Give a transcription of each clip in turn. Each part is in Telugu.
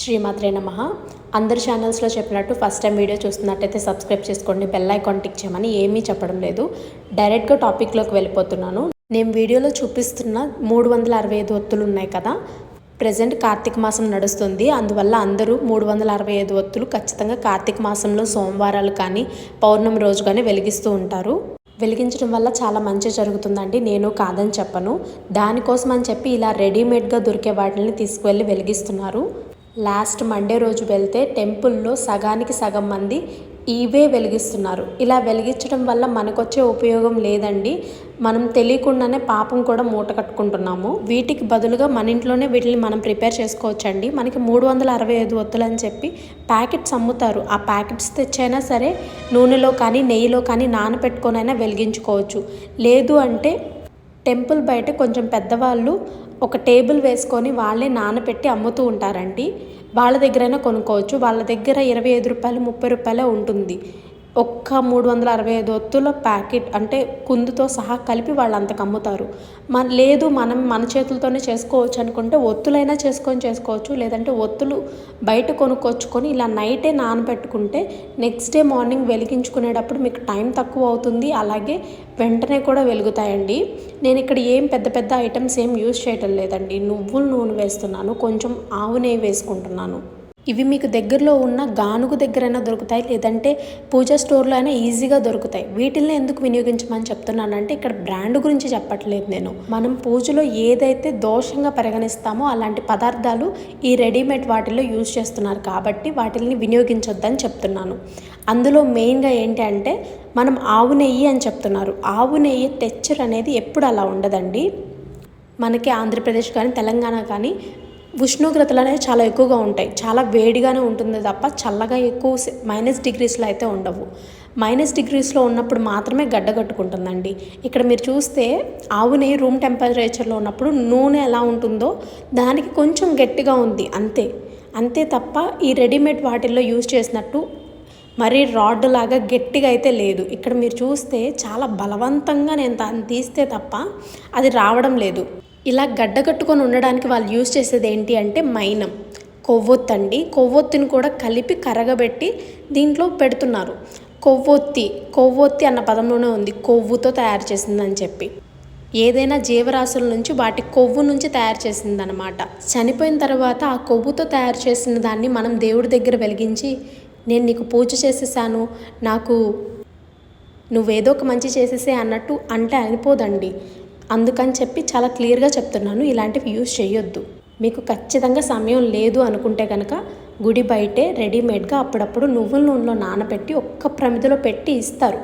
శ్రీమాత్రే నమ. అందరి ఛానల్స్లో చెప్పినట్టు ఫస్ట్ టైం వీడియో చూస్తున్నట్టయితే సబ్స్క్రైబ్ చేసుకోండి బెల్ ఐకాన్ టిక్ చేయమని ఏమీ చెప్పడం లేదు. డైరెక్ట్గా టాపిక్లోకి వెళ్ళిపోతున్నాను. నేను వీడియోలో చూపిస్తున్న మూడు వందల అరవై ఐదు ఒత్తులు ఉన్నాయి కదా. ప్రజెంట్ కార్తీక మాసం నడుస్తుంది. అందువల్ల అందరూ మూడు వందల అరవై ఐదు ఒత్తులు ఖచ్చితంగా కార్తీక మాసంలో సోమవారాలు కానీ పౌర్ణమి రోజు కానీ వెలిగిస్తూ ఉంటారు. వెలిగించడం వల్ల చాలా మంచి జరుగుతుందండి. నేను కాదని చెప్పను. దానికోసం అని చెప్పి ఇలా రెడీమేడ్గా దొరికే వాటిని తీసుకువెళ్ళి వెలిగిస్తున్నారు. లాస్ట్ మండే రోజు వెళ్తే టెంపుల్లో సగానికి సగం మంది ఇవే వెలిగిస్తున్నారు. ఇలా వెలిగించడం వల్ల మనకొచ్చే ఉపయోగం లేదండి. మనం తెలియకుండానే పాపం కూడా మూట కట్టుకుంటున్నాము. వీటికి బదులుగా మన ఇంట్లోనే వీటిని మనం ప్రిపేర్ చేసుకోవచ్చండి. మనకి మూడు వందల అరవై ఐదు ఒత్తులు అని చెప్పి ప్యాకెట్స్ అమ్ముతారు. ఆ ప్యాకెట్స్ తెచ్చైనా సరే నూనెలో కానీ నెయ్యిలో కానీ నానబెట్టుకొనైనా వెలిగించుకోవచ్చు. లేదు అంటే టెంపుల్ బయట కొంచెం పెద్దవాళ్ళు ఒక టేబుల్ వేసుకొని వాళ్ళే నానబెట్టి అమ్ముతూ ఉంటారండి. వాళ్ళ దగ్గరైనా కొనుక్కోవచ్చు. వాళ్ళ దగ్గర ఇరవై ఐదు రూపాయలు ముప్పై రూపాయలే ఉంటుంది. ఒక్క మూడు వందల అరవై ఐదు ఒత్తుల ప్యాకెట్ అంటే కుందుతో సహా కలిపి వాళ్ళు అంతకు అమ్ముతారు. మన లేదు మనం మన చేతులతోనే చేసుకోవచ్చు అనుకుంటే ఒత్తులైనా చేసుకొని చేసుకోవచ్చు. లేదంటే ఒత్తులు బయట కొనుక్కొచ్చుకొని ఇలా నైటే నానబెట్టుకుంటే నెక్స్ట్ డే మార్నింగ్ వెలిగించుకునేటప్పుడు మీకు టైం తక్కువ అవుతుంది అలాగే వెంటనే కూడా వెలుగుతాయండి. నేను ఇక్కడ ఏం పెద్ద పెద్ద ఐటమ్స్ ఏం యూజ్ చేయటం లేదండి. నువ్వుల నూనె వేస్తున్నాను. కొంచెం ఆవు నెయ్యి వేసుకుంటున్నాను. ఇవి మీకు దగ్గరలో ఉన్న గానుగు దగ్గరైనా దొరుకుతాయి లేదంటే పూజా స్టోర్లో అయినా ఈజీగా దొరుకుతాయి. వీటిల్ని ఎందుకు వినియోగించమని చెప్తున్నానంటే ఇక్కడ బ్రాండ్ గురించి చెప్పట్లేదు నేను. మనం పూజలో ఏదైతే దోషంగా పరిగణిస్తామో అలాంటి పదార్థాలు ఈ రెడీమేడ్ వాటిల్లో యూజ్ చేస్తున్నారు కాబట్టి వాటిని వినియోగించొద్దని చెప్తున్నాను. అందులో మెయిన్గా ఏంటి అంటే మనం ఆవు నెయ్యి అని చెప్తున్నారు. ఆవు నెయ్యి టెక్చర్ అనేది ఎప్పుడు అలా ఉండదండి. మనకి ఆంధ్రప్రదేశ్ కానీ తెలంగాణ కానీ ఉష్ణోగ్రతలు అనేవి చాలా ఎక్కువగా ఉంటాయి. చాలా వేడిగానే ఉంటుంది తప్ప చల్లగా ఎక్కువ మైనస్ డిగ్రీస్లో అయితే ఉండవు. మైనస్ డిగ్రీస్లో ఉన్నప్పుడు మాత్రమే గడ్డ కట్టుకుంటుందండి. ఇక్కడ మీరు చూస్తే ఆవుని రూమ్ టెంపరేచర్లో ఉన్నప్పుడు నూనె ఎలా ఉంటుందో దానికి కొంచెం గట్టిగా ఉంది. అంతే. అంతే తప్ప ఈ రెడీమేడ్ వాటిల్లో యూజ్ చేసినట్టు మరీ రాడ్ లాగా గట్టిగా అయితే లేదు. ఇక్కడ మీరు చూస్తే చాలా బలవంతంగా నేను దాన్ని తీస్తే తప్ప అది రావడం లేదు. ఇలా గడ్డ కట్టుకొని ఉండడానికి వాళ్ళు యూజ్ చేసేది ఏంటి అంటే మైనం. కొవ్వొత్తి అండి కొవ్వొత్తిని కూడా కలిపి కరగబెట్టి దీంట్లో పెడుతున్నారు. కొవ్వొత్తి కొవ్వొత్తి అన్న పదంలోనే ఉంది. కొవ్వుతో తయారు చేసిందని చెప్పి. ఏదైనా జీవరాశుల నుంచి వాటి కొవ్వు నుంచి తయారు చేసిందనమాట చనిపోయిన తర్వాత ఆ కొవ్వుతో తయారు చేసిన దాన్ని మనం దేవుడి దగ్గర వెలిగించి నేను నీకు పూజ చేసేసాను నాకు నువ్వేదో ఒక మంచి చేసేసే అన్నట్టు అంటే అనిపోదండి. అందుకని చెప్పి చాలా క్లియర్గా చెప్తున్నాను ఇలాంటివి యూజ్ చేయొద్దు. మీకు ఖచ్చితంగా సమయం లేదు అనుకుంటే కనుక గుడి బయటే రెడీమేడ్గా అప్పుడప్పుడు నువ్వుల నూనెలో నానబెట్టి ఒక్క ప్రమిదిలో పెట్టి ఇస్తారు.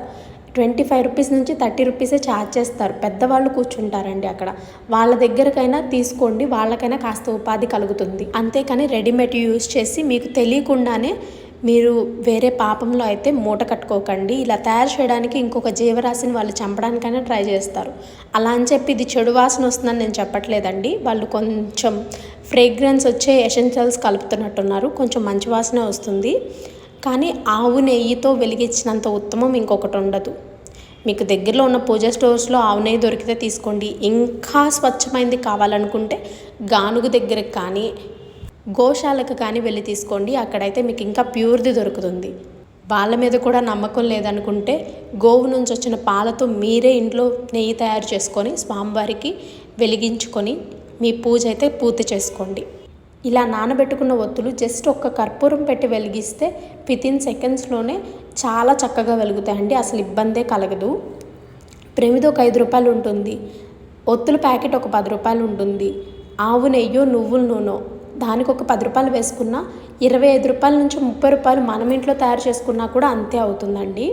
ట్వంటీ ఫైవ్ రూపీస్ నుంచి థర్టీ రూపీసే ఛార్జ్ చేస్తారు. పెద్దవాళ్ళు కూర్చుంటారండి అక్కడ. వాళ్ళ దగ్గరకైనా తీసుకోండి వాళ్ళకైనా కాస్త ఉపాధి కలుగుతుంది. అంతేకాని రెడీమేడ్ యూజ్ చేసి మీకు తెలియకుండానే మీరు వేరే పాపంలో అయితే మూట కట్టుకోకండి. ఇలా తయారు చేయడానికి ఇంకొక జీవరాశిని వాళ్ళు చంపడానికైనా ట్రై చేస్తారు. అలా అని చెప్పి ఇది చెడు వాసన వస్తుందని నేను చెప్పట్లేదండి. వాళ్ళు కొంచెం ఫ్రేగ్రెన్స్ వచ్చే ఎసెన్షియల్స్ కలుపుతున్నట్టున్నారు. కొంచెం మంచి వాసన వస్తుంది. కానీ ఆవు నెయ్యితో వెలిగించినంత ఉత్తమం ఇంకొకటి ఉండదు. మీకు దగ్గరలో ఉన్న పూజ స్టోర్స్లో ఆవు నెయ్యి దొరికితే తీసుకోండి. ఇంకా స్వచ్ఛమైంది కావాలనుకుంటే గానుగు దగ్గరకు కానీ గోశాలకు కానీ వెళ్ళి తీసుకోండి. అక్కడైతే మీకు ఇంకా ప్యూర్ది దొరుకుతుంది. వాళ్ళ మీద కూడా నమ్మకం లేదనుకుంటే గోవు నుంచి వచ్చిన పాలతో మీరే ఇంట్లో నెయ్యి తయారు చేసుకొని స్వామివారికి వెలిగించుకొని మీ పూజ అయితే పూర్తి చేసుకోండి. ఇలా నానబెట్టుకున్న ఒత్తులు జస్ట్ ఒక్క కర్పూరం పెట్టి వెలిగిస్తే వితిన్ సెకండ్స్లోనే చాలా చక్కగా వెలుగుతాయండి. అసలు ఇబ్బందే కలగదు. ప్రమిది ఒక ఐదు రూపాయలు ఉంటుంది. ఒత్తుల ప్యాకెట్ ఒక పది రూపాయలు ఉంటుంది. ఆవు నెయ్యో నువ్వుల నూనె దానికి ఒక పది రూపాయలు వేసుకున్నా ఇరవై ఐదు రూపాయల నుంచి ముప్పై రూపాయలు మనం ఇంట్లో తయారు చేసుకున్నా కూడా అంతే అవుతుందండి.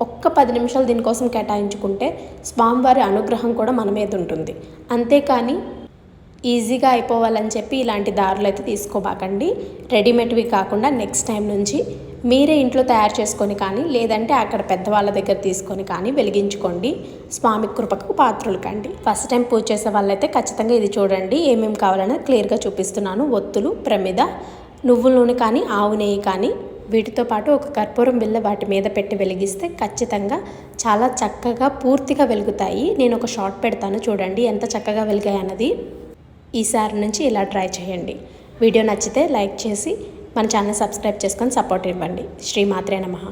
ఒక్క పది నిమిషాలు దీనికోసం కేటాయించుకుంటే స్వామివారి అనుగ్రహం కూడా మన మీద ఉంటుంది. అంతేకాని ఈజీగా అయిపోవాలని చెప్పి ఇలాంటి దారులు అయితే తీసుకోబాకండి. రెడీమేడ్వి కాకుండా నెక్స్ట్ టైం నుంచి మీరే ఇంట్లో తయారు చేసుకొని కానీ లేదంటే అక్కడ పెద్దవాళ్ళ దగ్గర తీసుకొని కానీ వెలిగించుకోండి. స్వామి కృపకు పాత్రలు కండి. ఫస్ట్ టైం పూజ చేసే వాళ్ళైతే ఖచ్చితంగా ఇది చూడండి. ఏమేమి కావాలని క్లియర్గా చూపిస్తున్నాను. ఒత్తులు ప్రమిద నువ్వుల నూనె కానీ ఆవు నెయ్యి కానీ వీటితో పాటు ఒక కర్పూరం బిల్ల వాటి మీద పెట్టి వెలిగిస్తే ఖచ్చితంగా చాలా చక్కగా పూర్తిగా వెలుగుతాయి. నేను ఒక షార్ట్ పెడతాను చూడండి. ఎంత చక్కగా వెలిగాయి అన్నది. ఈసారి నుంచి ఇలా ట్రై చేయండి. వీడియో నచ్చితే లైక్ చేసి మన ఛానల్ సబ్స్క్రైబ్ చేసుకొని సపోర్ట్ ఇవ్వండి. శ్రీ మాత్రే నమః.